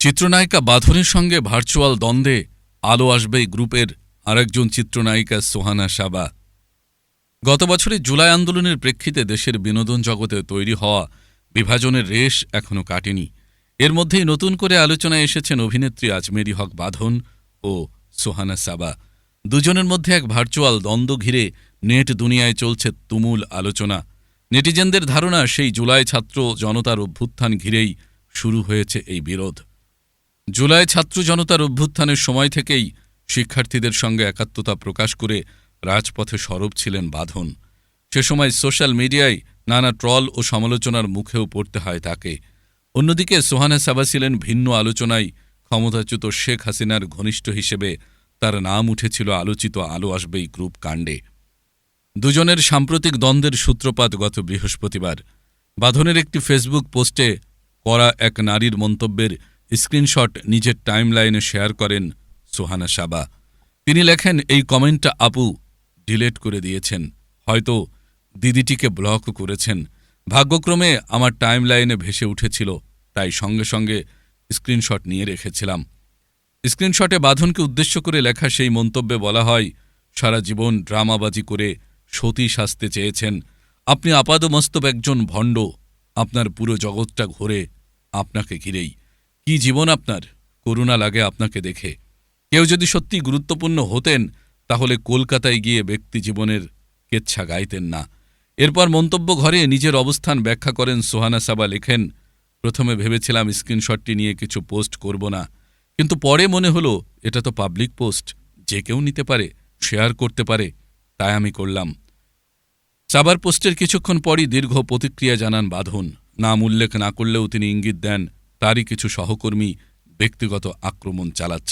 চিত্রনায়িকা বাঁধনের সঙ্গে ভার্চুয়াল দ্বন্দ্বে আলো আসবে গ্রুপের আরেকজন চিত্রনায়িকা সোহানা সাবা। গত বছরের জুলাই আন্দোলনের প্রেক্ষিতে দেশের বিনোদন জগতে তৈরি হওয়া বিভাজনের রেশ এখনও কাটেনি। এর মধ্যেই নতুন করে আলোচনায় এসেছেন অভিনেত্রী আজমেরি হক বাঁধন ও সোহানা সাবা। দুজনের মধ্যে এক ভার্চুয়াল দ্বন্দ্ব ঘিরে নেট দুনিয়ায় চলছে তুমুল আলোচনা। নেটিজেনদের ধারণা সেই জুলাই ছাত্র জনতার অভ্যুত্থান ঘিরেই শুরু হয়েছে এই বিরোধ। জুলাই ছাত্র জনতার অভ্যুত্থানের সময় থেকেই শিক্ষার্থীদের সঙ্গে একাত্মতা প্রকাশ করে রাজপথে সরব ছিলেন বাঁধন। সে সময় সোশ্যাল মিডিয়ায় নানা ট্রল ও সমালোচনার মুখেও পড়তে হয় তাকে। অন্যদিকে সোহানা সাবা ছিলেন ভিন্ন আলোচনায় ক্ষমতাচ্যুত শেখ হাসিনার ঘনিষ্ঠ হিসেবে তার নাম উঠেছিল আলোচিত আলো আসবেই গ্রুপ কাণ্ডে। দুজনের সাম্প্রতিক দ্বন্দ্বের সূত্রপাত গত বৃহস্পতিবার। বাঁধনের একটি ফেসবুক পোস্টে করা এক নারীর মন্তব্যের স্ক্রিনশট নিজের টাইমলাইনে শেয়ার করেন সোহানা সাবা। তিনি লেখেন, এই কমেন্টটা আপু ডিলেট করে দিয়েছেন। হয়তো দিদিটিকে ব্লক করেছেন। ভাগ্যক্রমে আমার টাইমলাইনে ভেসে উঠেছিল, তাই সঙ্গে সঙ্গে স্ক্রিনশট নিয়ে রেখেছিলাম। স্ক্রিনশটে বাঁধনকে উদ্দেশ্য করে লেখা সেই মন্তব্যে বলা হয়, সারা জীবন ড্রামাবাজি করে সতী সাজতে চেয়েছেন। আপনি আপাদমস্তব একজন ভণ্ড। আপনার পুরো জগৎটা ঘোরে আপনাকে ঘিরেই। কি জীবন আপনার? করুণা লাগে আপনাকে দেখে। কেউ যদি সত্যি গুরুত্বপূর্ণ হতেন, তাহলে কলকাতায় গিয়ে ব্যক্তি জীবনের কেচ্ছা গাইতেন না। এরপর মন্তব্য ঘরে নিজের অবস্থান ব্যাখ্যা করেন সোহানা সাবা লেখেন, প্রথমে ভেবেছিলাম স্ক্রিনশটটি নিয়ে কিছু পোস্ট করব না, কিন্তু পরে মনে হলো, এটা তো পাবলিক পোস্ট, যে কেউ নিতে পারে, শেয়ার করতে পারে, তাই আমি করলাম। সাবার পোস্টের কিছুক্ষণ পরই দীর্ঘ প্রতিক্রিয়া জানান বাঁধন। নাম উল্লেখ না করলেও তিনি ইঙ্গিত দেন তারই কিছু সহকর্মী ব্যক্তিগত আক্রমণ চালাচ্ছে।